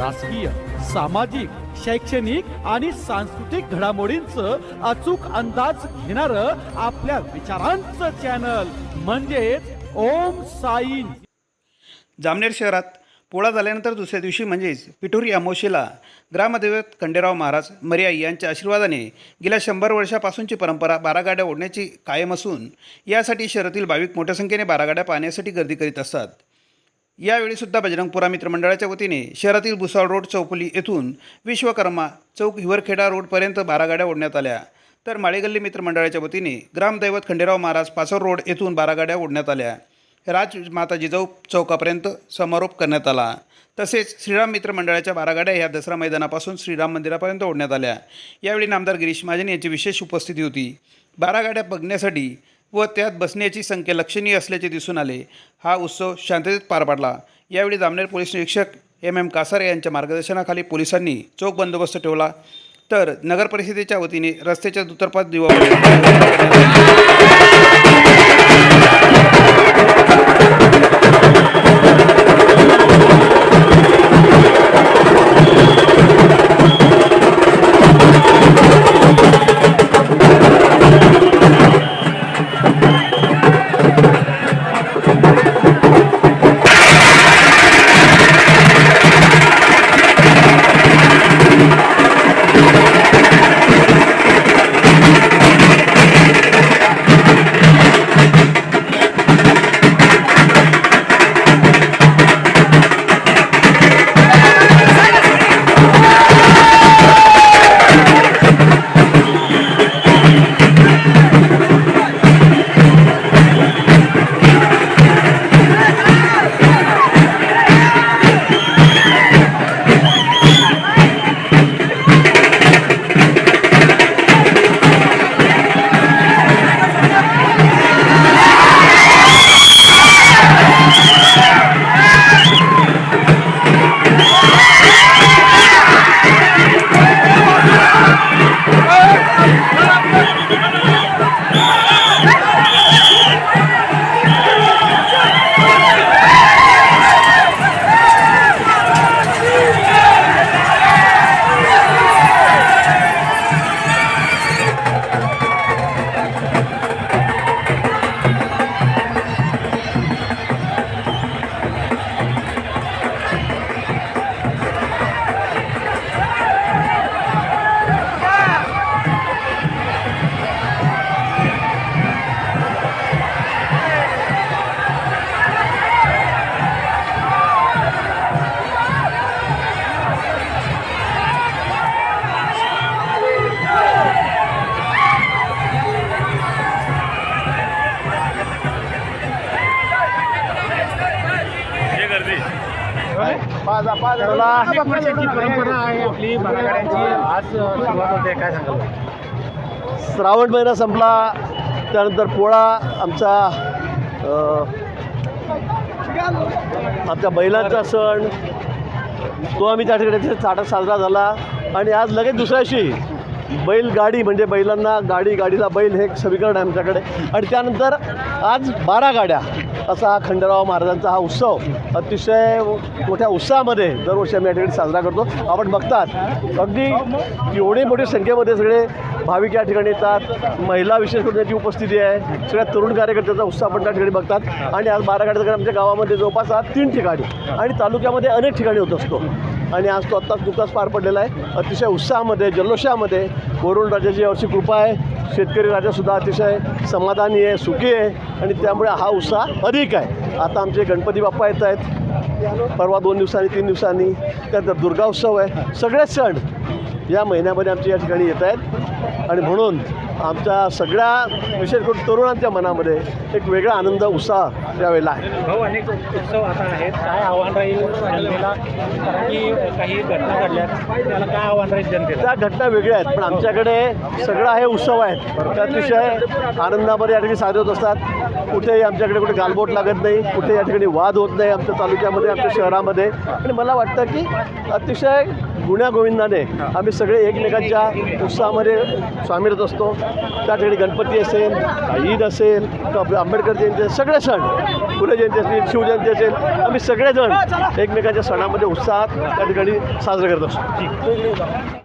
राजकीय सामाजिक शैक्षणिक आणि सांस्कृतिक घडामोडींचं अचूक अंदाज घेणार आपल्या विचारांचं चॅनल म्हणजेच ओम साईन. जामनेर शहरात पोळा झाल्यानंतर दुसऱ्या दिवशी म्हणजेच पिठोरी अमावशीला ग्रामदैवत खंडेराव महाराज मर्याई यांच्या आशीर्वादाने गेल्या शंभर वर्षापासूनची परंपरा बारागाड्या ओढण्याची कायम असून यासाठी शहरातील भाविक मोठ्या संख्येने बारागाड्या पाहण्यासाठी गर्दी करीत असतात. यावेळीसुद्धा बजरंगपुरा मित्रमंडळाच्या वतीने शहरातील भुसाळ रोड चौकुली येथून विश्वकर्मा चौक हिवरखेडा रोडपर्यंत बारा गाड्या ओढण्यात आल्या. तर माळेगल्ली मित्रमंडळाच्या वतीने ग्रामदैवत खंडेराव महाराज पासर रोड येथून बारा गाड्या ओढण्यात आल्या. राजमाता जिजाऊ चौकापर्यंत समारोप करण्यात आला. तसेच श्रीराम मित्र मंडळाच्या बारा गाड्या ह्या दसरा मैदानापासून श्रीराम मंदिरापर्यंत ओढण्यात आल्या. यावेळी नामदार गिरीश महाजन यांची विशेष उपस्थिती होती. बारा गाड्या बघण्यासाठी व त्यात बसण्याची संख्या लक्षणीय असल्याचे दिसून आले. हा उत्सव शांततेत पार पडला. यावेळी जामनेर पोलीस निरीक्षक एम एम कासारे यांच्या मार्गदर्शनाखाली पोलिसांनी चोख बंदोबस्त ठेवला. तर नगर परिषदेच्या वतीने रस्त्याच्या दुतर्फात दिवा अनेक वर्षाची परंपरा आहे आपली बारागाड्यांची आज सुरुवात होते काय सांगाल? श्रावण महिना संपला त्यानंतर पोळा आमचा अ, आमच्या बैलांचा सण तो आम्ही त्या ठिकाणी चाटा साजरा झाला. आणि आज लगेच दुसऱ्याशी बैलगाडी म्हणजे बैलांना गाडी गाडीला बैल हे एक समीकरण आहे आमच्याकडे. आणि त्यानंतर आज बारा गाड्या. असा हा खंडेराव महाराजांचा हा उत्सव अतिशय मोठ्या उत्साहामध्ये दरवर्षी आम्ही या ठिकाणी साजरा करतो. आपण बघतात अगदी एवढी मोठी संख्येमध्ये सगळे भाविक या ठिकाणी येतात. महिला विशेष करून त्याची उपस्थिती आहे. सगळ्या तरुण कार्यकर्त्याचा उत्साह आपण त्या ठिकाणी बघतात. आणि आज बारा आमच्या गावामध्ये जवळपास आज तीन ठिकाणी आणि तालुक्यामध्ये अनेक ठिकाणी होत असतो. आणि आज तो आत्ताच नुकताच पार पडलेला आहे. अतिशय उत्साहामध्ये जल्लोषामध्ये वरुण राजाची यावर्षी कृपा आहे. शेतकरी राजासुद्धा अतिशय समाधानी आहे सुखी आहे आणि त्यामुळे हा उत्साह अधिक आहे. आता आमचे गणपती बाप्पा येत आहेत. परवा दोन दिवसांनी तीन दिवसांनी त्यानंतर दुर्गा उत्सव आहे. सगळे सण या महिन्यामध्ये आमच्या या ठिकाणी येत आहेत. आणि म्हणून आमच्या सगळ्या विशेष करून तरुणांच्या मनामध्ये एक वेगळा आनंद उत्साह त्यावेळेला आहे. भाऊ अनेक उत्सव आता आहेत. काय आव्हान राहील जनतेला? की काही घटना घडल्या त्याला काय आव्हान राहील जनतेला? त्या घटना वेगळ्या आहेत पण आमच्याकडे सगळं हे उत्सव आहेत. अतिशय आनंदामध्ये या ठिकाणी साजरे होत असतात. कुठेही आमच्याकडे कुठे गालबोट लागत नाही. कुठे या ठिकाणी वाद होत नाही आमच्या तालुक्यामध्ये आमच्या शहरामध्ये. आणि मला वाटतं की अतिशय गुण्यागोविंदाने आम्ही सगळे एकमेकांच्या उत्साहामध्ये सामीलच असतो. त्या ठिकाणी गणपती असेल ईद असेल आंबेडकर जयंती असेल, सगळे सण फुले जयंती असेल शिवजयंती असेल आम्ही सगळेजण एकमेकांच्या सणामध्ये उत्साहात त्या ठिकाणी साजरे करत असतो.